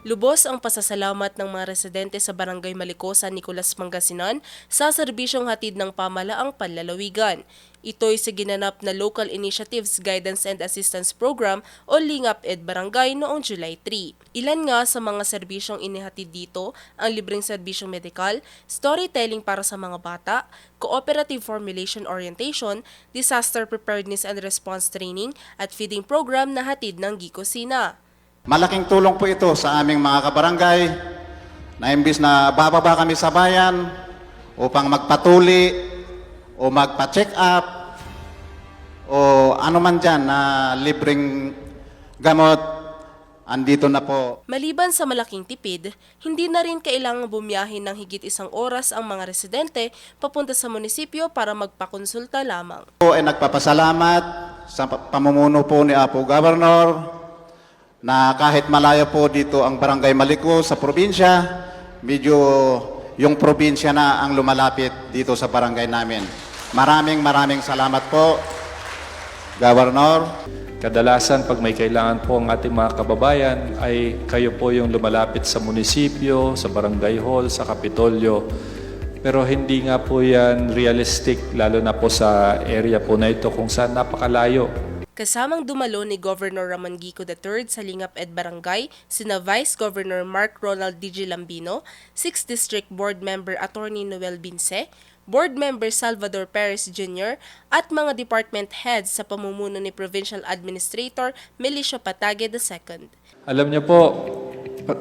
Lubos ang pasasalamat ng mga residente sa Barangay Maliko sa Nicolas Pangasinan sa serbisyong hatid ng pamalaang panlalawigan. Ito'y sa ginanap na Local Initiatives Guidance and Assistance Program o Lingap Ed Barangay noong July 3. Ilan nga sa mga serbisyong inihatid dito ang libreng serbisyong medikal, storytelling para sa mga bata, cooperative formulation orientation, disaster preparedness and response training at feeding program na hatid ng Gicosina. Malaking tulong po ito sa aming mga kabarangay na imbis na bababa kami sa bayan upang magpatuli o magpa-check up o ano man dyan na libreng gamot, andito na po. Maliban sa malaking tipid, hindi na rin kailangang bumiyahin ng higit isang oras ang mga residente papunta sa munisipyo para magpakonsulta lamang. Po ay nagpapasalamat sa pa- pamumuno po ni Apo Governor na kahit malayo po dito ang Barangay Maliko sa probinsya, medyo yung probinsya na ang lumalapit dito sa barangay namin. Maraming maraming salamat po, Governor. Kadalasan pag may kailangan po ang ating mga kababayan ay kayo po yung lumalapit sa munisipyo, sa barangay hall, sa kapitolyo. Pero hindi nga po yan realistic lalo na po sa area po na ito kung saan napakalayo. Kasamang dumalo ni Governor Ramon Gico III sa Lingap Ed Barangay, sina Vice Governor Mark Ronald D.G. Lambino, 6th District Board Member Attorney Noel Binse, Board Member Salvador Perez Jr. at mga department heads sa pamumuno ni Provincial Administrator Melicio Patage II. Alam niyo po,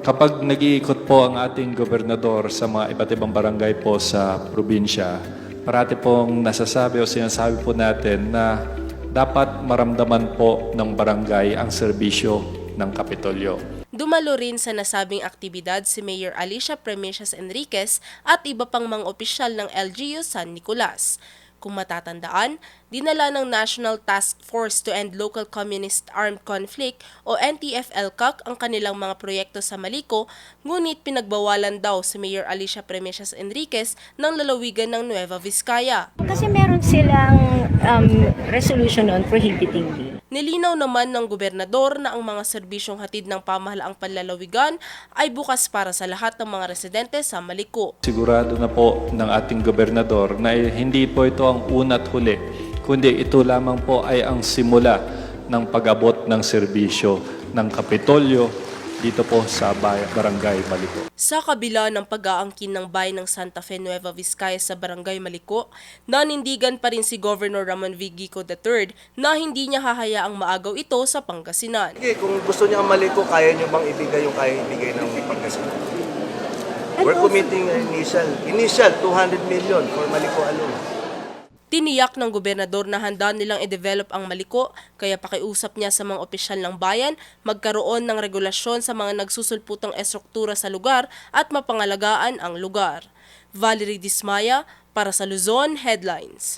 kapag nag-iikot po ang ating gobernador sa mga iba't ibang barangay po sa probinsya, parati pong nasasabi o sinasabi po natin na dapat maramdaman po ng barangay ang serbisyo ng Kapitolyo. Dumalo rin sa nasabing aktibidad si Mayor Alicia Premicias Enriquez at iba pang mga opisyal ng LGU San Nicolas. Kung matatandaan, dinala ng National Task Force to End Local Communist Armed Conflict o NTF-ELCAC ang kanilang mga proyekto sa Maliko, ngunit pinagbawalan daw si Mayor Alicia Premicias Enriquez ng lalawigan ng Nueva Vizcaya. Kasi meron silang um, resolution on prohibiting the Nilinaw naman ng gobernador na ang mga serbisyong hatid ng pamahalaang panlalawigan ay bukas para sa lahat ng mga residente sa Maliko. Sigurado na po ng ating gobernador na hindi po ito ang una't huli, kundi ito lamang po ay ang simula ng pag-abot ng serbisyo ng Kapitolyo dito po sa bay- Barangay Maliko. Sa kabila ng pag-aangkin ng bayan ng Santa Fe Nueva Vizcaya sa Barangay Maliko, nanindigan pa rin si Governor Ramon V. Gico III na hindi niya hahayaang maagaw ito sa Pangasinan. Sige, kung gusto niyo ang Maliko, kaya niyo bang ibigay yung kaya ibigay ng Pangasinan? We're committing initial, initial 200 million for Maliko alone. Tiniyak ng gobernador na handa nilang i-develop ang Maliko kaya pakiusap niya sa mga opisyal ng bayan magkaroon ng regulasyon sa mga nagsusulputang estruktura sa lugar at mapangalagaan ang lugar. Valerie Dismaya para sa Luzon Headlines.